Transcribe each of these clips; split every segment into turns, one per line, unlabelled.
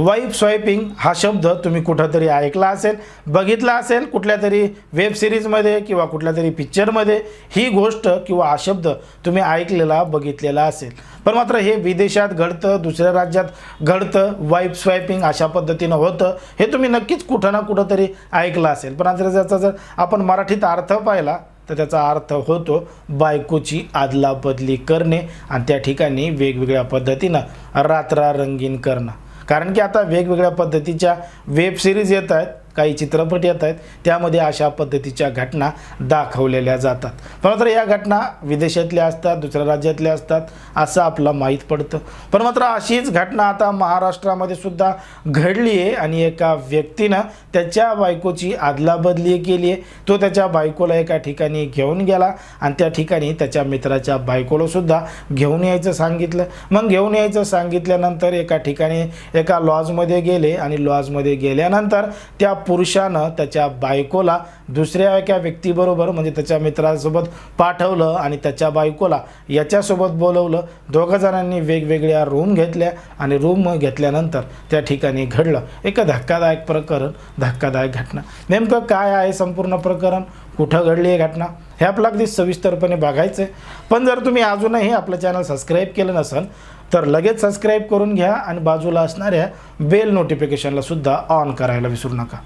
Wife swiping हा शब्द तुम्ही कुठंतरी ऐकला असेल बघितला असेल कुठल्या तरी वेब सिरीजमध्ये किंवा कुठल्या तरी पिक्चरमध्ये ही गोष्ट किंवा हा शब्द तुम्ही ऐकलेला बघितलेला असेल. पण मात्र हे विदेशात घडतं दुसऱ्या राज्यात घडतं वाईफ स्वायपिंग अशा पद्धतीनं होतं हे तुम्ही नक्कीच कुठं ना कुठं तरी ऐकलं असेल. पण आता त्याचा जर आपण मराठीत अर्थ पाहिला तर त्याचा अर्थ होतो बायकोची आदलाबदली करणे आणि त्या ठिकाणी वेगवेगळ्या पद्धतीनं रात्रा रंगीन करणं. कारण की आता वेगवेगळ्या पद्धतीच्या वेब सिरीज येत आहेत. काही चित्रपट येत आहेत त्यामध्ये अशा पद्धतीच्या घटना दाखवलेल्या जातात. खरं मात्र या घटना विदेशातल्या असतात दुसऱ्या राज्यातल्या असतात असं आपलं माहीत पडतं. पण मात्र अशीच घटना आता महाराष्ट्रामध्ये सुद्धा घडली आहे आणि एका व्यक्तीनं त्याच्या बायकोची आदलाबदली केली आहे. तो त्याच्या बायकोला एका ठिकाणी घेऊन गेला आणि त्या ठिकाणी त्याच्या मित्राच्या बायकोला सुद्धा घेऊन यायचं सांगितलं. मग घेऊन यायचं सांगितल्यानंतर एका ठिकाणी एका लॉजमध्ये गेले आणि लॉजमध्ये गेल्यानंतर त्या पुरुषानं त्याच्या बायकोला दुसऱ्या एका व्यक्तीबरोबर म्हणजे त्याच्या मित्रासोबत पाठवलं आणि त्याच्या बायकोला याच्यासोबत बोलवलं. दोघं जणांनी वेगवेगळ्या रूम घेतल्या आणि रूम घेतल्यानंतर त्या ठिकाणी घडलं. एक धक्कादायक प्रकरण धक्कादायक घटना. नेमकं काय आहे संपूर्ण प्रकरण? कुठं घडली आहे घटना? हे आपलं अगदी सविस्तरपणे बघायचं आहे पण जर तुम्ही अजूनही आपलं चॅनल सबस्क्राईब केलं नसेल तर लगेच सबस्क्राईब करून घ्या आणि बाजूला असणाऱ्या बेल नोटिफिकेशनला सुद्धा ऑन करायला विसरू नका.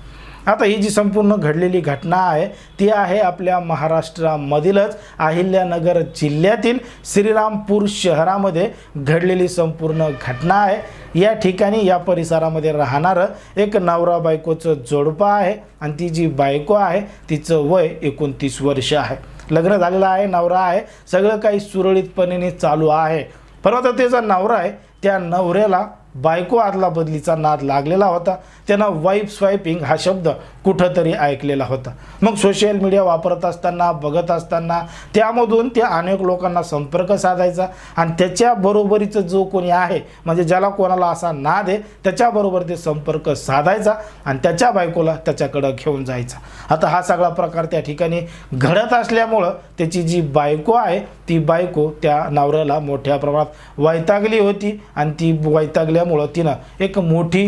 आता ही जी संपूर्ण घडलेली घटना आहे ती आहे आपल्या महाराष्ट्रामधीलच अहिल्यानगर जिल्ह्यातील श्रीरामपूर शहरामध्ये घडलेली संपूर्ण घटना आहे. या ठिकाणी या परिसरामध्ये राहणारं एक नवरा बायकोचं जोडपं आहे आणि ती जी बायको आहे तिचं वय एकोणतीस वर्ष आहे. लग्न झालेलं आहे नवरा आहे. सगळं काही सुरळीतपणे चालू आहे. परत त्याचा नवरा आहे त्या नवऱ्याला बायको आदला बदलीचा नाद लागलेला होता. त्यांना वाईप स्वायपिंग हा शब्द कुठंतरी ऐकलेला होता. मग सोशल मीडिया वापरत असताना बघत असताना त्यामधून त्या अनेक लोकांना संपर्क साधायचा आणि त्याच्या बरोबरीचं जो कोणी आहे म्हणजे ज्याला कोणाला असा नाद आहे त्याच्याबरोबर ते संपर्क साधायचा आणि त्याच्या बायकोला त्याच्याकडं घेऊन जायचा. आता हा सगळा प्रकार त्या ठिकाणी घडत असल्यामुळं त्याची जी बायको आहे ती बायको त्या नवऱ्याला मोठ्या प्रमाणात वैतागली होती आणि ती वैतागल्या असल्यामुळं तिनं एक मोठी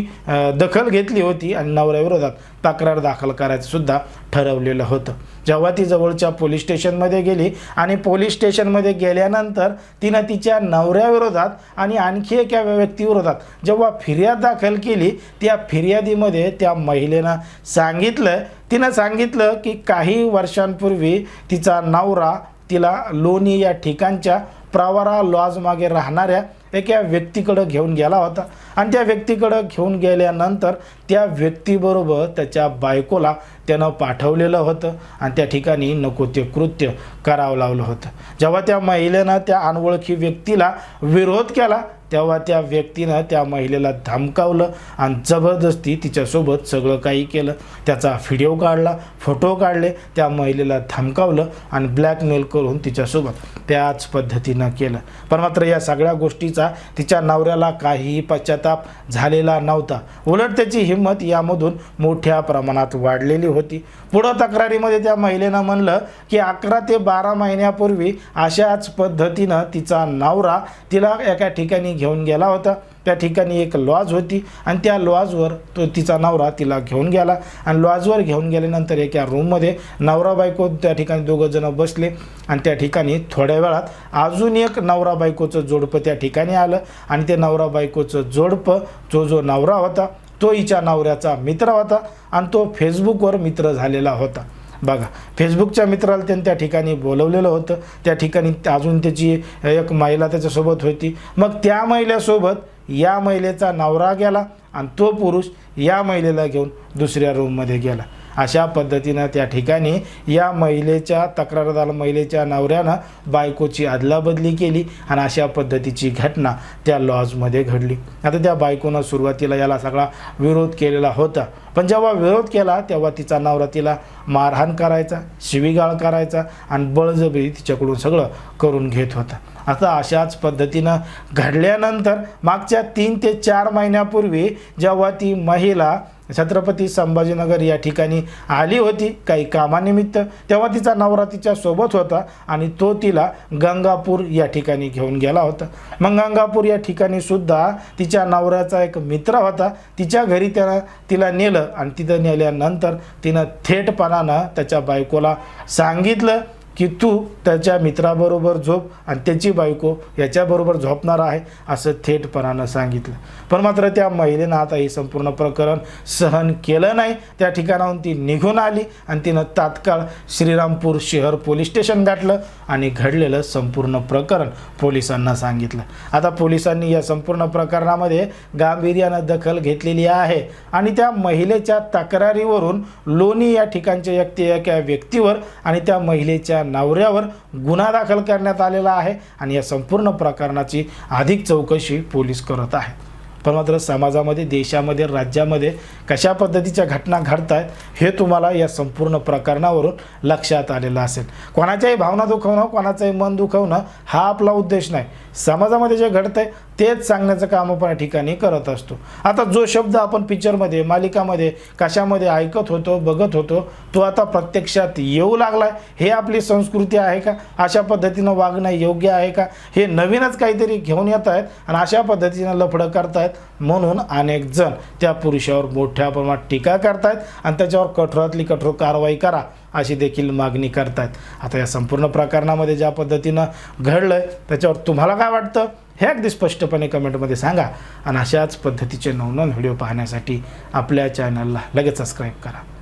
दखल घेतली होती आणि नवऱ्याविरोधात तक्रार दाखल करायचं सुद्धा ठरवलेलं होतं. जेव्हा ती जवळच्या पोलीस स्टेशनमध्ये गेली आणि पोलीस स्टेशनमध्ये गेल्यानंतर तिनं तिच्या नवऱ्याविरोधात आणि आणखी एका व्यक्तीविरोधात जेव्हा फिर्याद दाखल केली त्या फिर्यादीमध्ये त्या महिलेनं सांगितलं तिनं सांगितलं की काही वर्षांपूर्वी तिचा नवरा तिला लोणी या ठिकाणच्या प्रवारा लॉजमागे राहणाऱ्या एका व्यक्तीकडं घेऊन गेला होता. आणि त्या व्यक्तीकडं घेऊन गेल्यानंतर त्या व्यक्तीबरोबर त्याच्या बायकोला त्यानं पाठवलेलं होतं. आणि त्या ठिकाणी नको ते कृत्य करावं लावलं होतं. जेव्हा त्या महिलेनं त्या अनोळखी व्यक्तीला विरोध केला तेव्हा त्या व्यक्तीनं त्या महिलेला धमकावलं आणि जबरदस्ती तिच्यासोबत सगळं काही केलं. त्याचा व्हिडिओ काढला फोटो काढले त्या महिलेला धमकावलं आणि ब्लॅकमेल करून तिच्यासोबत त्याच पद्धतीनं केलं. पण मात्र या सगळ्या गोष्टीचा तिच्या नवऱ्याला काहीही पश्चाताप झालेला नव्हता. उलट त्याची हिंमत यामधून मोठ्या प्रमाणात वाढलेली होती. पुढं तक्रारीमध्ये त्या महिलेनं म्हणलं की अकरा ते बारा महिन्यापूर्वी अशाच पद्धतीनं तिचा नवरा तिला एका ठिकाणी घेऊन गेला होता. त्या ठिकाणी एक लॉज होती आणि त्या लॉजवर तो तिचा नवरा तिला घेऊन गेला. आणि लॉजवर घेऊन गेल्यानंतर एका रूममध्ये नवरा बायको त्या ठिकाणी दोघंजणं बसले आणि त्या ठिकाणी थोड्या वेळात अजून एक नवरा बायकोचं जोडपं त्या ठिकाणी आलं. आणि ते नवरा बायकोचं जोडपं जो जो नवरा होता तो हिच्या नवऱ्याचा मित्र होता आणि तो फेसबुकवर मित्र झालेला होता. बघा फेसबुकच्या मित्राला त्यांनी त्या ठिकाणी बोलवलेलं होतं. त्या ठिकाणी अजून त्याची एक महिला त्याच्यासोबत होती. मग त्या महिलेसोबत या महिलेचा नवरा गेला आणि तो पुरुष या महिलेला घेऊन दुसऱ्या रूममध्ये गेला. अशा पद्धतीनं त्या ठिकाणी या महिलेच्या तक्रारदार महिलेच्या नवऱ्यानं बायकोची अदलाबदली केली आणि अशा पद्धतीची घटना त्या लॉजमध्ये घडली. आता त्या बायकोनं सुरुवातीला याला सगळा विरोध केलेला होता. पण जेव्हा विरोध केला तेव्हा तिचा नवरा तिला मारहाण करायचा शिवीगाळ करायचा आणि बळजबरी तिच्याकडून सगळं करून घेत होता. आता अशाच पद्धतीनं घडल्यानंतर मागच्या तीन ते चार महिन्यापूर्वी जेव्हा ती महिला छत्रपती संभाजीनगर या ठिकाणी आली होती काही कामानिमित्त. तेव्हा तिचा नवरा तिच्या सोबत होता आणि तो तिला गंगापूर या ठिकाणी घेऊन गेला होता. मग गंगापूर या ठिकाणी सुद्धा तिच्या नवऱ्याचा एक मित्र होता. तिच्या घरी त्यानं तिला नेलं आणि तिथं नेल्यानंतर तिनं थेटपणानं त्याच्या बायकोला सांगितलं की तू त्याच्या मित्राबरोबर झोप आणि त्याची बायको याच्याबरोबर झोपणार आहे असं थेटपणानं सांगितलं. पण मात्र त्या महिलेनं आता हे संपूर्ण प्रकरण सहन केलं नाही. त्या ठिकाणाहून ती निघून आली आणि तिनं तात्काळ श्रीरामपूर शहर पोलीस स्टेशन गाठलं आणि घडलेलं संपूर्ण प्रकरण पोलिसांना सांगितलं. आता पोलिसांनी या संपूर्ण प्रकरणामध्ये गांभीर्यानं दखल घेतलेली आहे आणि त्या महिलेच्या तक्रारीवरून लोणी या ठिकाणच्या व्यक्ती एका व्यक्तीवर आणि त्या महिलेच्या नवऱ्यावर गुन्हा दाखल करण्यात आलेला आहे आणि या संपूर्ण प्रकरणाची अधिक चौकशी पोलीस करत आहे. पण मात्र समाजामध्ये देशामध्ये राज्यामध्ये कशा पद्धतीच्या घटना घडत आहेत हे तुम्हाला या संपूर्ण प्रकरणावरून लक्षात आलेलं असेल. कोणाच्याही भावना दुखवणं कोणाचंही मन दुखवणं हा आपला उद्देश नाही. समाजामध्ये जे घडतंय तेच सांगण्याचं काम आपण या ठिकाणी करत असतो. आता जो शब्द आपण पिक्चरमध्ये मालिकामध्ये कशामध्ये ऐकत होतो बघत होतो तो आता प्रत्यक्षात येऊ लागलाय. हे आपली संस्कृती आहे का? अशा पद्धतीनं वागणं योग्य आहे का? हे नवीनच काहीतरी घेऊन येत आहेत आणि अशा पद्धतीनं लफडं करतायत म्हणून अनेक जण त्या पुरुषावर मोठ्या प्रमाणात टीका करतायत. आणि त्याच्यावर कठोरातली कठोर कारवाई करा. अशी देखील मागणी करतायत. आता या संपूर्ण प्रकरणामध्ये ज्या पद्धतीनं घडलं आहे त्याच्यावर तुम्हाला काय वाटतं? हे अगदी स्पष्टपणे कमेंटमध्ये सांगा. आणि अशाच पद्धतीचे नवनवन व्हिडिओ पाहण्यासाठी आपल्या चॅनलला लगेच सबस्क्राईब करा.